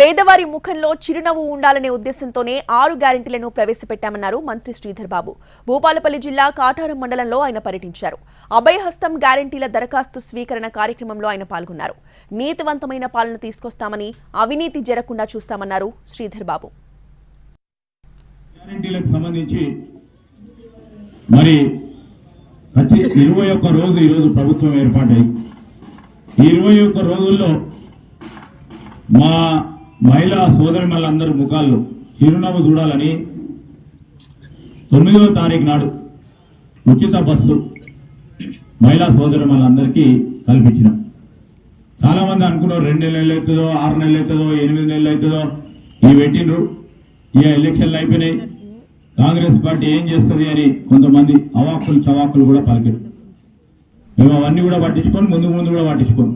పేదవారి ముఖంలో చిరునవ్వు ఉండాలనే ఉద్దేశంతోనే ఆరు గ్యారెంటీలను ప్రవేశపెట్టామన్నారు మంత్రి శ్రీధర్ బాబు. భూపాలపల్లి జిల్లా కాటారం మండలంలో ఆయన పర్యటించారు. అభయహస్తం గ్యారెంటీల దరఖాస్తు స్వీకరణ కార్యక్రమంలో ఆయన పాల్గొన్నారు. నీతివంతమైన పాలన తీసుకొస్తామని అవినీతి జరగకుండా చూస్తామన్నారు శ్రీధర్ బాబు. మరి ఇరవై ఒక్క రోజు ఈరోజు ప్రభుత్వం ఏర్పాటై ఇరవై ఒక్క రోజుల్లో మా మహిళా సోదరిమల్లందరి ముఖాల్లో చిరునవ్వు చూడాలని తొమ్మిదవ తారీఖు నాడు ఉచిత బస్సు మహిళా సోదరిమల్లందరికీ కల్పించినాం. చాలామంది అనుకున్నారు రెండు నెలలు అవుతుందో ఆరు నెలలు అవుతుందో ఎనిమిది నెలలు అవుతుందో. ఇవి పెట్టిండ్రు. ఇక ఎలక్షన్లు అయిపోయినాయి. కాంగ్రెస్ పార్టీ ఏం చేస్తుంది అని కొంతమంది అవాక్కులు చవాకులు కూడా పలికారు. మేము అవన్నీ కూడా పట్టించుకొని ముందు ముందు కూడా పట్టించుకోను.